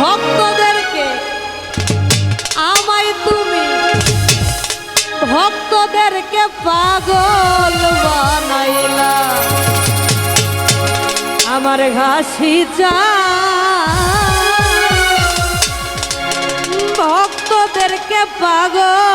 ভক্তদেরকে আমায় তুমি ভক্তদেরকে পাগল বানাইলা। আমার ঘাসি চা ভক্তদেরকে পাগল